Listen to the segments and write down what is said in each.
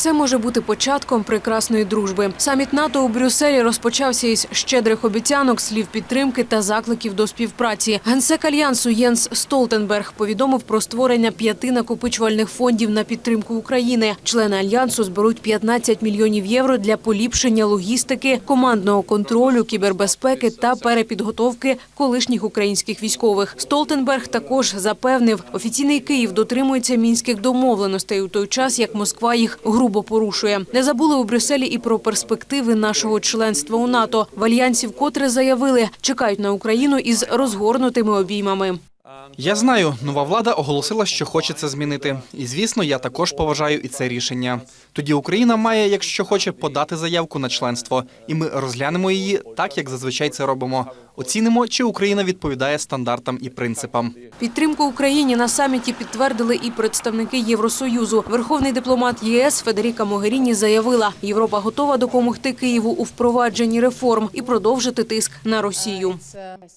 Це може бути початком прекрасної дружби. Саміт НАТО у Брюсселі розпочався із щедрих обіцянок, слів підтримки та закликів до співпраці. Генсек альянсу Єнс Столтенберг повідомив про створення п'яти накопичувальних фондів на підтримку України. Члени альянсу зберуть 15 мільйонів євро для поліпшення логістики, командного контролю, кібербезпеки та перепідготовки колишніх українських військових. Столтенберг також запевнив, офіційний Київ дотримується мінських домовленостей у той час, як Москва їх грубо порушує. Не забули у Брюсселі і про перспективи нашого членства у НАТО. В альянсі вкотре заявили, чекають на Україну із розгорнутими обіймами. Я знаю, нова влада оголосила, що хоче це змінити. І звісно, я також поважаю і це рішення. Тоді Україна має, якщо хоче, подати заявку на членство, і ми розглянемо її так, як зазвичай це робимо. Оцінимо, чи Україна відповідає стандартам і принципам. Підтримку Україні на саміті підтвердили і представники Євросоюзу. Верховний дипломат ЄС Федеріка Могеріні заявила, Європа готова допомогти Києву у впровадженні реформ і продовжити тиск на Росію.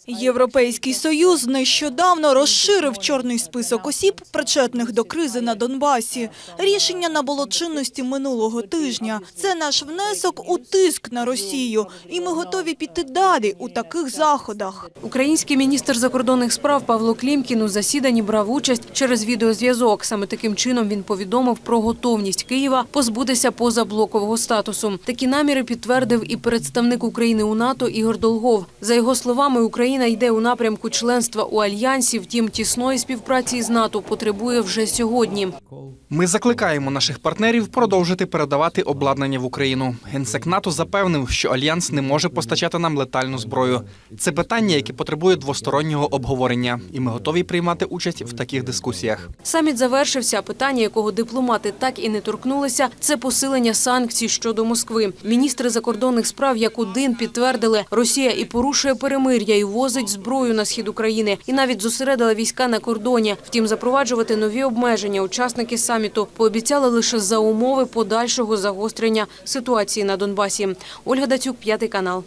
Європейський союз нещодавно розширив чорний список осіб, причетних до кризи на Донбасі. Рішення набуло чинності минулого тижня. Це наш внесок у тиск на Росію, і ми готові піти далі у таких заходах. Український міністр закордонних справ Павло Клімкін у засіданні брав участь через відеозв'язок. Саме таким чином він повідомив про готовність Києва позбутися позаблокового статусу. Такі наміри підтвердив і представник України у НАТО Ігор Долгов. За його словами, Україна йде у напрямку членства у альянсі. Втім, тісної співпраці з НАТО потребує вже сьогодні. Ми закликаємо наших партнерів продовжити передавати обладнання в Україну. Генсек НАТО запевнив, що альянс не може постачати нам летальну зброю. Це питання, яке потребує двостороннього обговорення, і ми готові приймати участь в таких дискусіях. Саміт завершився. Питання, якого дипломати так і не торкнулися, це посилення санкцій щодо Москви. Міністри закордонних справ як один підтвердили, Росія і порушує перемир'я, і возить зброю на схід України, і навіть зосередила війська на кордоні. Втім, запроваджувати нові обмеження учасники саміту пообіцяли лише за умови подальшого загострення ситуації на Донбасі. Ольга Дацюк, п'ятий канал.